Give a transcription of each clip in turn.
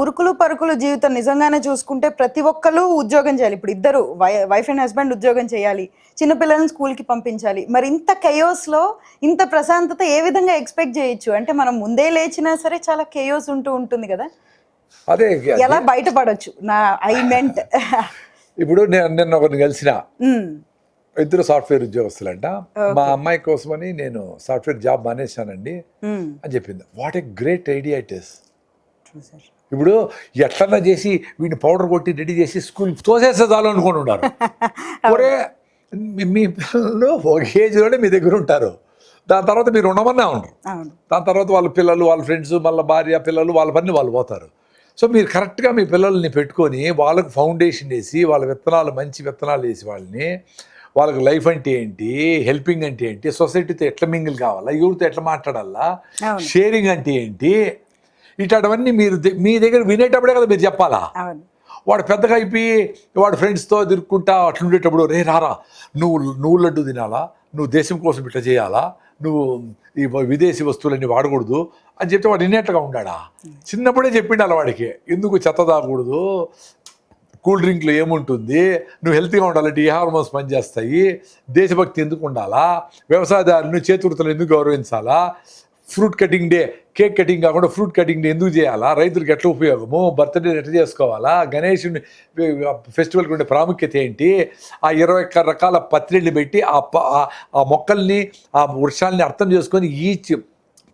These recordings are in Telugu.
ఉరుకులు పరుకులు జీవితం నిజంగానే చూసుకుంటే ప్రతి ఒక్కరు ఉద్యోగం చేయాలి. ఇప్పుడు ఇద్దరు వై- వైఫ్ అండ్ హస్బెండ్ ఉద్యోగం చేయాలి చిన్నపిల్లల్ని స్కూల్కి పంపించాలి. మరి ఇంత chaos లో ఇంత ప్రశాంతత ఏ విధంగా ఎక్స్పెక్ట్ చేయొచ్చు? అంటే మనం ముందే లేచినా సరే చాలా కేయోస్ ఉంటూ ఉంటుంది కదా? అదే ఎలా బయటపడొచ్చు? నా ఐ మెంట్ ఇప్పుడు నేను నిన్న ఒకరిని కలిసిన. ఇద్దరు సాఫ్ట్వేర్ ఉద్యోగస్తులంట. మా అమ్మాయి కోసమని నేను సాఫ్ట్వేర్ జాబ్ మానేశానండి. అని చెప్పింది. What a great idea it is ఇప్పుడు ఎట్లన్నా చేసి వీడిని పౌడర్ కొట్టి రెడీ చేసి స్కూల్ తోసేస్తే చాలు అనుకుని ఉన్నారు. ఒరే మీ- పిల్లలు ఒక ఏజ్లోనే మీ దగ్గర ఉంటారు. దాని తర్వాత మీరు ఉండమన్నా ఉండరు దాని తర్వాత వాళ్ళ పిల్లలు వాళ్ళ ఫ్రెండ్స్ మళ్ళీ భార్య పిల్లలు వాళ్ళ పని వాళ్ళు పోతారు. సో మీరు కరెక్ట్గా మీ పిల్లల్ని పెట్టుకొని వాళ్ళకు ఫౌండేషన్ వేసి వాళ్ళ విత్తనాలు మంచి విత్తనాలు వేసి వాళ్ళని వాళ్ళకి లైఫ్ అంటే ఏంటి హెల్పింగ్ అంటే ఏంటి సొసైటీతో ఎట్లా మింగిల్ కావాలా ఎవరితో ఎట్లా మాట్లాడాలా. షేరింగ్ అంటే ఏంటి ఇట్లాంటివన్నీ మీరు మీ దగ్గర వినేటప్పుడే కదా మీరు చెప్పాలా? వాడు పెద్దగా అయిపోయి వాడు ఫ్రెండ్స్తో తిరుక్కుంటా అట్లా ఉండేటప్పుడు రే రారా నువ్వు నువ్వు లడ్డు తినాలా? నువ్వు దేశం కోసం ఇట్లా చేయాలా? నువ్వు ఈ విదేశీ వస్తువులన్నీ వాడకూడదు అని చెప్తే వాడు ఇన్నేట్లుగా ఉండాడా? చిన్నప్పుడే చెప్పిండాలి వాడికి ఎందుకు చెత్త తాగకూడదు? కూల్ డ్రింక్లో ఏముంటుంది? నువ్వు హెల్తీగా ఉండాలంటే ఈ హార్మోన్స్ పనిచేస్తాయి. దేశభక్తి ఎందుకు ఉండాలా? వ్యవసాయదారులను చేతుర్తలు ఎందుకు గౌరవించాలా? Fruit cutting day cake cutting కాకుండా ఫ్రూట్ కటింగ్ డే ఎందుకు చేయాలా? రైతులకు ఎట్లా ఉపయోగము? బర్త్డే ఎట్లా చేసుకోవాలా? గణేషుని ఫెస్టివల్కి ఉండే ప్రాముఖ్యత ఏంటి? ఆ ఇరవై ఒక్క రకాల పత్రిళ్ళు పెట్టి ఆ ఆ- మొక్కల్ని ఆ వృక్షాలని అర్థం చేసుకొని ఈచ్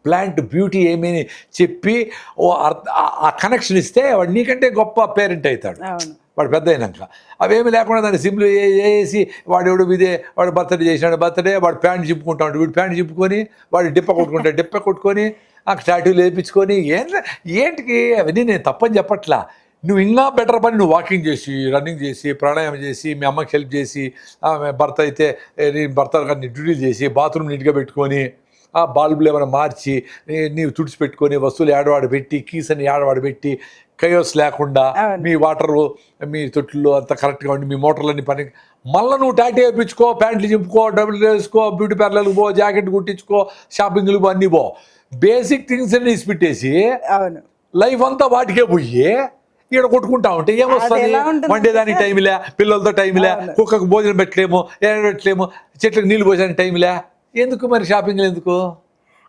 ప్లాంట్ బ్యూటీ ఏమని చెప్పి ఓ అర్థ- ఆ- ఆ కనెక్షన్ ఇస్తే వాడు నీకంటే గొప్ప పేరెంట్ అవుతాడు. అవును. వాడు పెద్ద అయినాక. అవేమి లేకుండా దాన్ని సింపుల్ వేసి వాడు ఎవడు ఇదే వాడు బర్త్డే చేసినాడు బర్త్డే వాడు ప్యాంట్ చింపుకుంటాడు వీడు ప్యాంట్ చింపుకొని వాడు డిప్ప కొట్టుకుంటాడు. డిప్ప కొట్టుకొని ఆ స్టాట్యూలు వేయించుకొని ఏం ఏంటికి? అవన్నీ నేను తప్పని చెప్పట్లా. నువ్వు ఇంకా బెటర్ పని నువ్వు వాకింగ్ చేసి రన్నింగ్ చేసి ప్రాణాయామం చేసి మీ అమ్మకి హెల్ప్ చేసి ఆమె భర్త అయితే ఏ, నీ భర్త డ్యూటీలు చేసి బాత్రూమ్ నీట్గా పెట్టుకొని ఆ బాల్బులు ఏమైనా మార్చి నీ- నీవు తుడిచిపెట్టుకొని వస్తువులు ఏడవాడు పెట్టి కీస్ అని ఏడవాడు పెట్టి కయోస్ లేకుండా. మీ వాటరు మీ తొట్టుల్లో అంత కరెక్ట్గా ఉండి మీ మోటార్లన్నీ పని మళ్ళీ నువ్వు టాటీ వేయించుకో ప్యాంట్లు చింపుకో డబ్బులు వేసుకో బ్యూటీ పార్లర్కి పో జాకెట్ కుట్టించుకో షాపింగ్లు పో అన్నీ పో. బేసిక్ థింగ్స్ అన్ని ఇసిపెట్టేసి లైఫ్ అంతా వాటికే పోయి ఇక్కడ కొట్టుకుంటా ఉంటే ఏమొస్తుంది? వండేదానికి టైంలే పిల్లలతో టైంలే అవును. కుక్కకు భోజనం పెట్టలేము ఏం పెట్టలేము చెట్లకు నీళ్ళు పోసేదానికి టైంలే ఎందుకు మరి షాపింగ్లు ఎందుకు?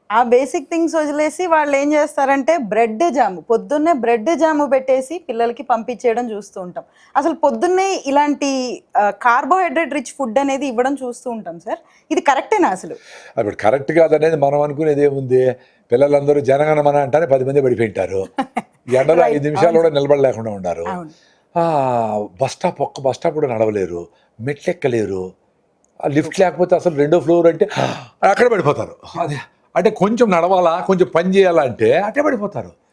ఆ బేసిక్ థింగ్స్ వదిలేసి వాళ్ళు ఏం చేస్తారంటే బ్రెడ్ జాము పొద్దున్నే బ్రెడ్ జాము పెట్టేసి పిల్లలకి పంపించేయడం చూస్తూ ఉంటాం. అసలు పొద్దున్నే ఇలాంటి కార్బోహైడ్రేట్ రిచ్ ఫుడ్ అనేది ఇవ్వడం చూస్తూ ఉంటాం సార్. ఇది కరెక్టేనా అసలు? అప్పుడు కరెక్ట్ కాదనేది మనం అనుకునేది ఏముంది? పిల్లలందరూ జనగణమన అంటానే పది మంది పడిపోయింటారు ఎండలో ఐదు నిమిషాలు కూడా నిలబడలేకుండా ఉన్నారు. బస్ స్టాప్ ఒక్క బస్ స్టాప్ కూడా నడవలేరు. మెట్లెక్కలేరు ఆ లిఫ్ట్ లేకపోతే అసలు రెండో ఫ్లోర్ అంటే అక్కడ పడిపోతారు. అది. అంటే కొంచెం నడవాలా కొంచెం పని చేయాలా అంటే పడిపోతారు.